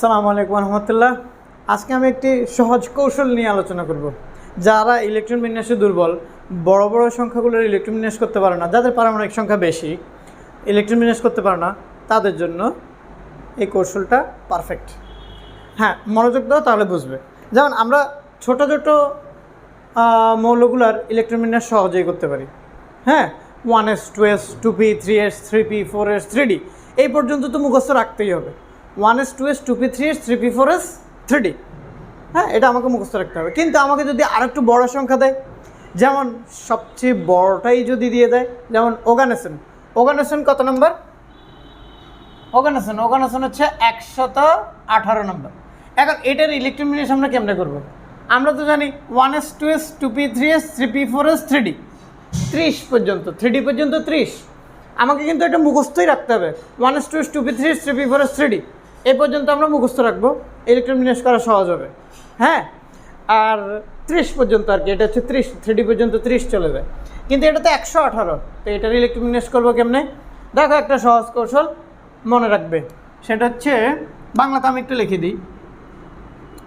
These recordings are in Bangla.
সালামু আলাইকুম রহমতুল্লাহ। আজকে আমি একটি সহজ কৌশল নিয়ে আলোচনা করব। যারা ইলেকট্রন বিন্যাসে দুর্বল, বড় বড় সংখ্যাগুলোর ইলেকট্রন বিন্যাস করতে পারে না, যাদের পারমাণবিক সংখ্যা বেশি, ইলেকট্রন বিন্যাস করতে পারে না, তাদের জন্য এই কৌশলটা পারফেক্ট হ্যাঁ মনোযোগ দাও তাহলে বুঝবে। যেমন আমরা ছোট ছোট মৌলগুলার ইলেকট্রন বিন্যাস সহজেই করতে পারি। হ্যাঁ one S two S two P three S three P four S three D এই পর্যন্ত তো মুখস্থ রাখতেই হবে। One S two S two P three S three P four S three D হ্যাঁ এটা আমাকে মুখস্থ রাখতে হবে। কিন্তু আমাকে যদি আরেকটু বড় সংখ্যা দেয়, যেমন সবচেয়ে বড়টাই যদি দিয়ে দেয়, যেমন ওগানেসন ওগানেসন কত নম্বর? ওগানেসন ওগানেসন হচ্ছে একশত আঠারো নম্বর। এখন এটার ইলেকট্রন বিন্যাস আমরা কেমনে করব? আমরা তো জানি one S two S two P three S three P four S three D ত্রিশ পর্যন্ত থ্রি ডি পর্যন্ত ত্রিশ। আমাকে কিন্তু এটা মুখস্থই রাখতে হবে। One S two S two P three S three P four S three D এই পর্যন্ত আমরা মুখস্থ রাখব। ইলেকট্রন বিন্যাস করা সহজ হবে। হ্যাঁ? আর ত্রিশ পর্যন্ত আর কি, এটা হচ্ছে ত্রিশ থ্রি ডি পর্যন্ত ত্রিশ চলে যায়। কিন্তু এটা তো একশো আঠারো, তো এটার ইলেকট্রন বিন্যাস করব কেমনে? দেখো একটা সহজ কৌশল মনে রাখবে। সেটা হচ্ছে, বাংলাতে আমি একটু লিখে দিই।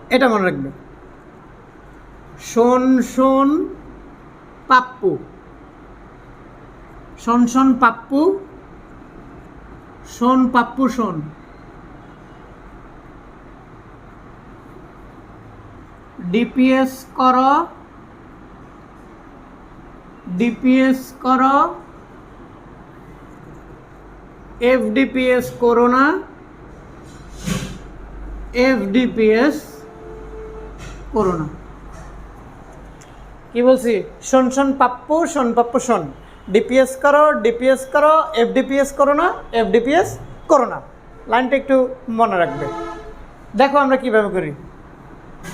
এটা মনে রাখবে। শোন শোন, পাপ্পু। শোন শোন, পাপ্পু। শোন পাপ্পু, শোন। ডিপিএস কর। ডিপিএস কর। এফডিপিএস করো না। এফডিপিএস করো না। কি বলছি? শোন শোন, পাপ্পু শোন পাপ্পু, শোন। ডিপিএস করো ডিপিএস করো এফডিপিএস করো না এফডিপিএস করো না। লাইনটা একটু মনে রাখবে। দেখো আমরা কীভাবে করি।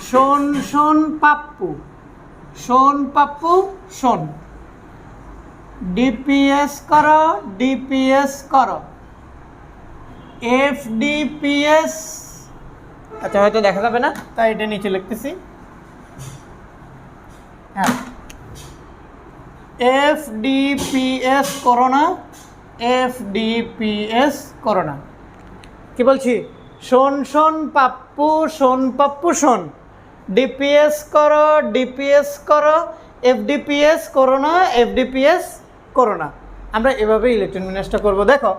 শোন শোন পাপ্পু। শোন পাপ্পু, শোন। ডিপিএস করো ডিপিএস করো। এফডিপিএস আচ্ছা হয়তো দেখা যাবে না, তাই এটা নিচে লিখতেছি। হ্যাঁ। এফ ডিপিএস করোনা এফ ডিপিএস করোনা কি বলছি? শোন শোন পাপ্পু শোন পাপ্পু, শোন। ডিপিএস করো ডিপিএস করো এফডিপিএস করোনা এফডিপিএস করোনা আমরা এভাবে ইলেকট্রন বিন্যাসটা করব। দেখো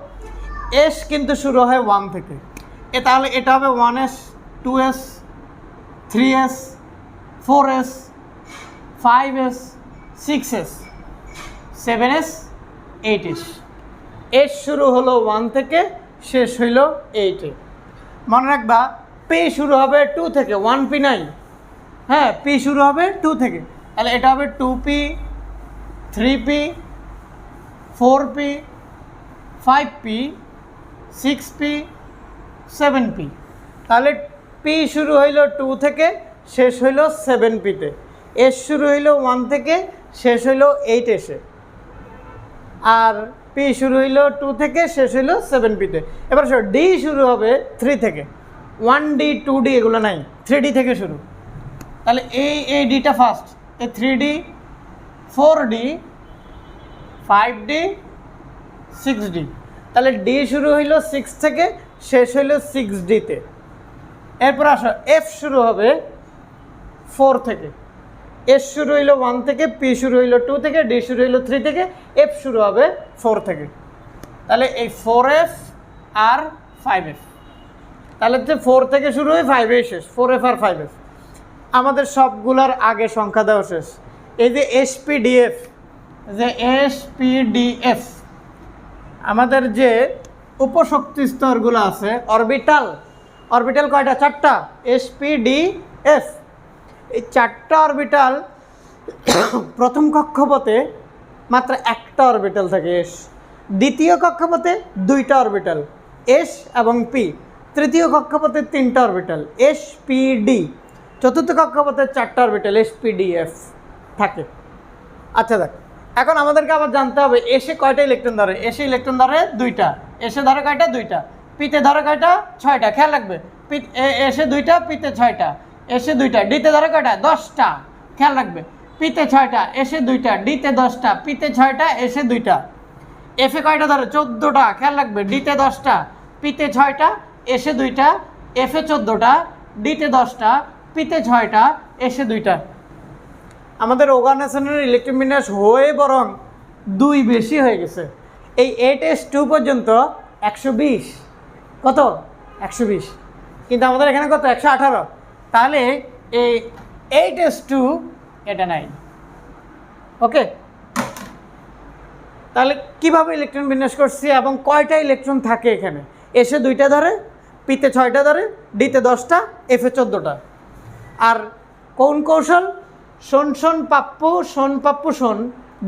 এস কিন্তু শুরু হয় ওয়ান থেকে। এ তাহলে এটা হবে one S two S three S four S five S six S seven S eight S S শুরু হলো ওয়ান থেকে, শেষ হইল এইটে মনে রাখবা পি শুরু হবে টু থেকে ওয়ান পি নাই। হ্যাঁ পি শুরু হবে টু থেকে। তাহলে এটা হবে two P three P four P five P six P seven P তাহলে পি শুরু হইল টু থেকে, শেষ হইল সেভেন পিতে এস শুরু হইল ওয়ান থেকে, শেষ হইল এইট এসে আর পি শুরু হইল টু থেকে, শেষ হইল সেভেন পিতে এবার ডি শুরু হবে থ্রি থেকে। ওয়ান ডি টু ডি এগুলো নাই। থ্রি ডি থেকে শুরু। তাহলে এই এই ডিটা ফার্স্ট এই three D four D five D six D তাহলে ডি শুরু হইল সিক্স থেকে, শেষ হইল সিক্স ডিতে এরপর আসো এফ শুরু হবে ফোর থেকে। এস শুরু হইল ওয়ান থেকে পি শুরু হইল টু থেকে ডি শুরু হইল থ্রি থেকে এফ শুরু হবে ফোর থেকে। তাহলে এই ফোর এফ আর ফাইভ এফ তাহলে হচ্ছে ফোর থেকে শুরু হয়ে ফাইভে শেষ ফোর এফ আর ফাইভ এফ আমাদের সবগুলার আগে সংখ্যা দেওয়া শেষ। এই যে এসপিডিএফ যে এসপিডিএফ আমাদের যে উপশক্তি স্তরগুলো আছে অরবিটাল অরবিটাল কয়টা? চারটা। এসপিডিএফ এই চারটা অরবিটাল প্রথম কক্ষপথে মাত্র একটা অরবিটাল থাকে এস দ্বিতীয় কক্ষপথে দুইটা অরবিটাল এস এবং পি তৃতীয় কক্ষপথে তিনটা অরবিটাল এস পি ডি চতুর্থ কক্ষপথে চারটা orbital S P D F থাকে। আচ্ছা দেখ, এখন আমাদেরকে আবার জানতে হবে, এসে কয়টা ইলেকট্রন ধরে? এসে ইলেকট্রন ধরে দুইটা, এসে ধরে কয়টা? দুইটা, পিতে ধরে কয়টা? ছয়টা, খেয়াল রাখবে এসে দুইটা, পিতে ছয়টা, এসে দুইটা, ডিতে ধরে কয়টা? দশটা, খেয়াল রাখবে, পিতে ছয়টা, এসে দুইটা, ডিতে দশটা, পিতে ছয়টা, এসে দুইটা এফে কয়টা ধরে? চোদ্দোটা, খেয়াল রাখবে, ডিতে দশটা, পিতে ছয়টা, এসে দুইটা এফে চোদ্দোটা, ডিতে দশটা পিতে ছয়টা, এসে দুইটা। আমাদের অর্গানাইজেশনের ইলেকট্রিক বিন্যাস হয়ে বরং দুই বেশি হয়ে গেছে। এই এইট এস টু পর্যন্ত একশো বিশ। কত? একশো বিশ। কিন্তু আমাদের এখানে কত? একশো আঠারো। তাহলে এই এইট এস টু এটা নাই। ওকে? তাহলে কীভাবে ইলেকট্রন বিন্যাস করছি এবং কয়টা ইলেকট্রন থাকে এখানে? এসে দুইটা ধরে, পিতে ছয়টা ধরে, ডিতে দশটা এফে চোদ্দোটা। আর কোন কৌশল? শোন শোন, পাপ্পু শোন পাপ্পু, শোন।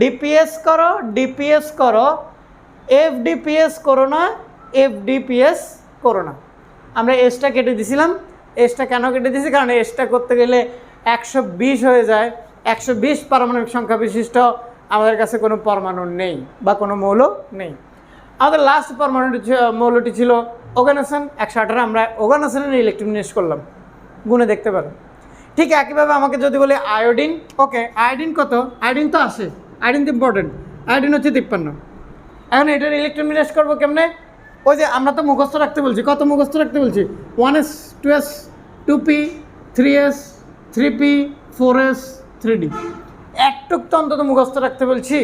ডিপিএস করো ডিপিএস করো। এফ ডিপিএস করো না এফ ডিপিএস করো না। আমরা এসটা কেটে দিছিলাম। এসটা কেন কেটে দিয়েছি কারণ এসটা করতে গেলে একশো বিশ হয়ে যায়। একশো বিশ পারমাণবিক সংখ্যা বিশিষ্ট আমাদের কাছে কোনো পরমাণু নেই বা কোনো মৌল নেই। আমাদের লাস্ট পরমাণুটি মৌলটি ছিল ওগানাসন একশো আঠারো আমরা ওগানাসনের ইলেকট্রন করলাম। গুণে দেখতে পারো। ঠিক একইভাবে আমাকে যদি বলি আয়োডিন, ওকে, আয়োডিন কত? আয়োডিন তো আসে আয়োডিন তো ইম্পর্টেন্ট আয়োডিন হচ্ছে তিপ্পান্ন। এখন এটার ইলেকট্রন বিন্যাস করব কেমনে? ওই যে আমরা তো মুখস্থ রাখতে বলছি। কত মুখস্থ রাখতে বলছি? One S two S two P three S three P four S three D একটুক তো অন্তত মুখস্থ রাখতে বলছি।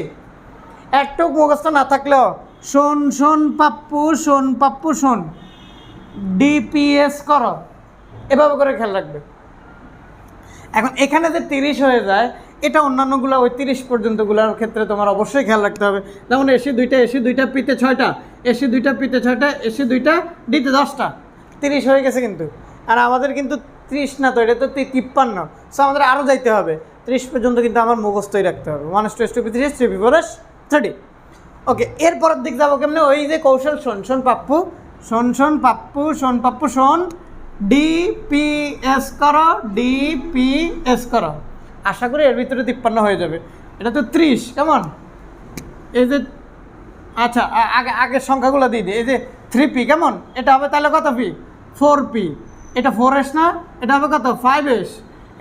একটুক মুখস্থ না থাকলেও, শোন শোন, পাপ্পু শোন পাপ্পু, শোন ডিপিএস করো। এভাবে করে খেয়াল রাখবে। এখন এখানে যে তিরিশ হয়ে যায়, এটা অন্যান্যগুলো ওই তিরিশ পর্যন্তগুলোর ক্ষেত্রে তোমার অবশ্যই খেয়াল রাখতে হবে। যেমন এসি দুইটা এসি দুইটা, পিতে ছয়টা। এসি দুইটা, পিতে ছয়টা, এসি দুইটা, ডিতে দশটা। তিরিশ হয়ে গেছে কিন্তু। আর আমাদের কিন্তু ত্রিশ না তো, এটা তো তিপ্পান্ন। সো আমাদের আরও যাইতে হবে। ত্রিশ পর্যন্ত কিন্তু আমার মুখস্থই রাখতে হবে। One two two P three S three P four S thirty okay এরপরের দিক যাব কেমনি? ওই যে কৌশল, শোন শোন, পাপ্পু। শোন শোন, পাপ্পু শোন পাপ্পু, শোন। ডিপিএস করো ডিপিএস করো। আশা করি এর ভিতরে তিপ্পান্ন হয়ে যাবে। এটা তো ত্রিশ, কেমন? এই যে আচ্ছা আগে আগের সংখ্যাগুলো দিয়ে দিই। এই যে থ্রি পি কেমন? এটা হবে তাহলে কত পি ফোর পি এটা ফোর এস না, এটা হবে কত? ফাইভ এস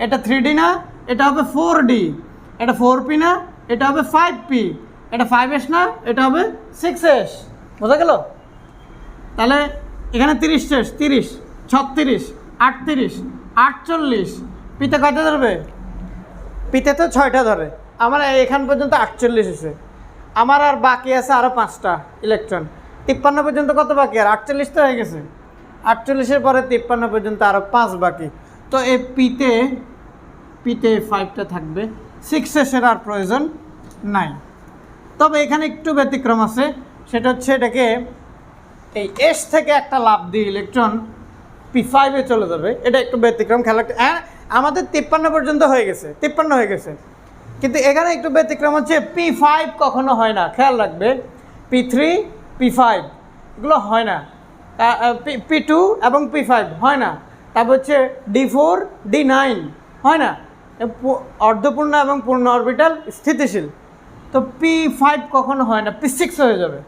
এটা থ্রি ডি না, এটা হবে ফোর ডি এটা ফোর পি না, এটা হবে ফাইভ পি এটা ফাইভ এস না, এটা হবে সিক্স এস বোঝা গেল? তাহলে এখানে তিরিশ শেষ, তিরিশ। ছত্রিশ, আটত্রিশ, আটচল্লিশ। পিতে কয়টা ধরবে? পিতে তো ছয়টা ধরে। আমার এখান পর্যন্ত আটচল্লিশ এসে আমার আর বাকি আছে আরও পাঁচটা ইলেকট্রন তিপ্পান্ন পর্যন্ত কত বাকি? আর আটচল্লিশ তো হয়ে গেছে। আটচল্লিশের পরে তিপ্পান্ন পর্যন্ত আরও পাঁচ বাকি। তো এই পিতে পিতে ফাইভটা থাকবে। সিক্স এসের আর প্রয়োজন নাই। তবে এখানে একটু ব্যতিক্রম আছে। সেটা হচ্ছে এটাকে এই এস থেকে একটা লাভ দিয়ে ইলেকট্রন পি ফাইভে চলে যাবে। এটা একটু ব্যতিক্রম খেলা হ্যাঁ আমাদের তিপ্পান্ন পর্যন্ত হয়ে গেছে, তিপ্পান্ন হয়ে গেছে। কিন্তু এখানে একটু ব্যতিক্রম হচ্ছে পি ফাইভ কখনো হয় না, খেয়াল রাখবে। পি থ্রি পি ফাইভ এগুলো হয় না। পি টু এবং পি ফাইভ হয় না। তারপর হচ্ছে ডি ফোর ডি নাইন হয় না। অর্ধপূর্ণ এবং পূর্ণ অরবিটাল স্থিতিশীল। তো পি ফাইভ কখনো হয় না পি সিক্স হয়ে যাবে।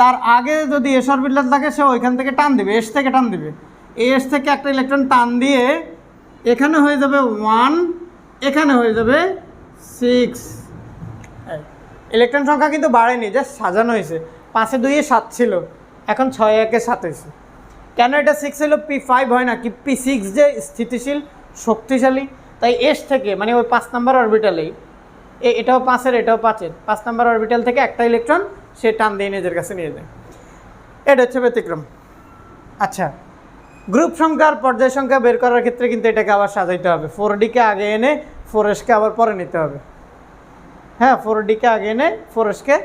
তার আগে যদি এস অরবিটাল থাকে, সে ওইখান থেকে টান দিবে এস থেকে টান দিবে। এস থেকে একটা ইলেকট্রন টান দিয়ে এখানে হয়ে যাবে ওয়ান এখানে হয়ে যাবে সিক্স ইলেকট্রন সংখ্যা কিন্তু বাড়েনি জাস্ট সাজানো হয়েছে। পাঁচে দুইয়ে সাত ছিল, এখন ছয় একে সাত হয়েছে। কেন এটা সিক্স হলো? পি ফাইভ হয় না, কি পি সিক্স যে স্থিতিশীল, শক্তিশালী, তাই এস থেকে মানে ওই পাঁচ নাম্বার অরবিটালেই এটাও পাঁচের এটাও পাঁচের। পাঁচ নাম্বার অরবিটাল থেকে একটা ইলেকট্রন সে টান দিয়ে নিজের কাছে নিয়ে যায়। এটা হচ্ছে ব্যতিক্রম। আচ্ছা গ্রুপ সংখ্যার পর্যায় সংখ্যা বের করার ক্ষেত্রে কিন্তু এটাকে আবার সাজাইতে হবে। ফোর ডিকে আগে এনে ফোর এসকে আবার পরে নিতে হবে। হ্যাঁ ফোর ডিকে আগে এনে ফোর এসকে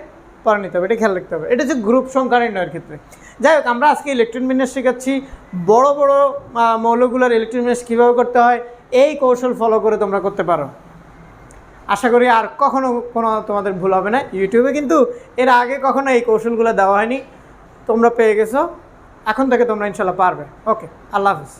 পরে নিতে হবে। এটা খেয়াল রাখতে হবে। এটা হচ্ছে গ্রুপ সংখ্যা নির্ণয়ের ক্ষেত্রে। যাই হোক, আমরা আজকে ইলেকট্রন বিন্যাস শেখাচ্ছি। বড় বড় মৌলগুলোর ইলেকট্রন বিন্যাস কীভাবে করতে হয়, এই কৌশল ফলো করে তোমরা করতে পারো। আশা করি আর কখনো কোনো তোমাদের ভুল হবে না। ইউটিউবে কিন্তু এর আগে কখনো এই কৌশলগুলো দেওয়া হয়নি। তোমরা পেয়ে গেছো। এখন থেকে তোমরা ইনশাল্লাহ পারবে। ওকে আল্লাহ হাফিজ।